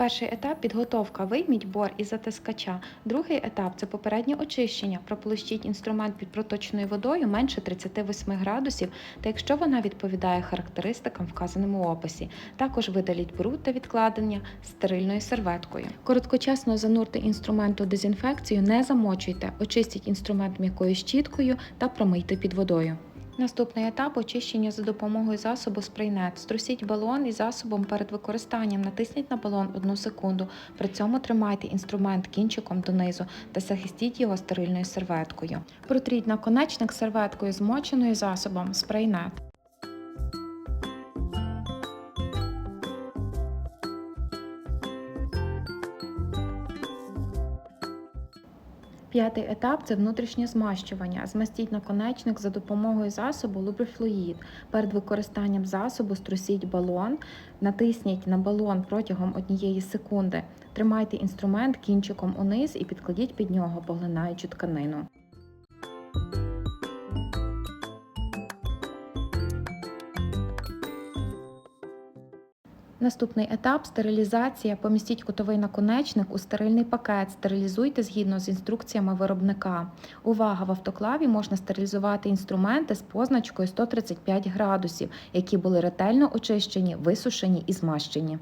Перший етап підготовка. Вийміть бор із затискача. Другий етап це попереднє очищення. Прополощіть інструмент під проточною водою менше 38 градусів, та якщо вона відповідає характеристикам, вказаним у описі. Також видаліть бруд та відкладення стерильною серветкою. Короткочасно занурте інструмент у дезінфекцію, не замочуйте, очистіть інструмент м'якою щіткою та промийте під водою. Наступний етап очищення за допомогою засобу спрейнет. Струсіть балон із засобом перед використанням. Натисніть на балон одну секунду. При цьому тримайте інструмент кінчиком донизу та захистіть його стерильною серветкою. Протріть наконечник серветкою змоченою засобом спрейнет. П'ятий етап це внутрішнє змащування. Змастіть наконечник за допомогою засобу лубрифлуїд. Перед використанням засобу струсіть балон, натисніть на балон протягом однієї секунди. Тримайте інструмент кінчиком униз і підкладіть під нього, поглинаючи тканину. Наступний етап стерилізація. Помістіть кутовий наконечник у стерильний пакет. Стерилізуйте згідно з інструкціями виробника. Увага! В автоклаві можна стерилізувати інструменти з позначкою 135 градусів, які були ретельно очищені, висушені і змащені.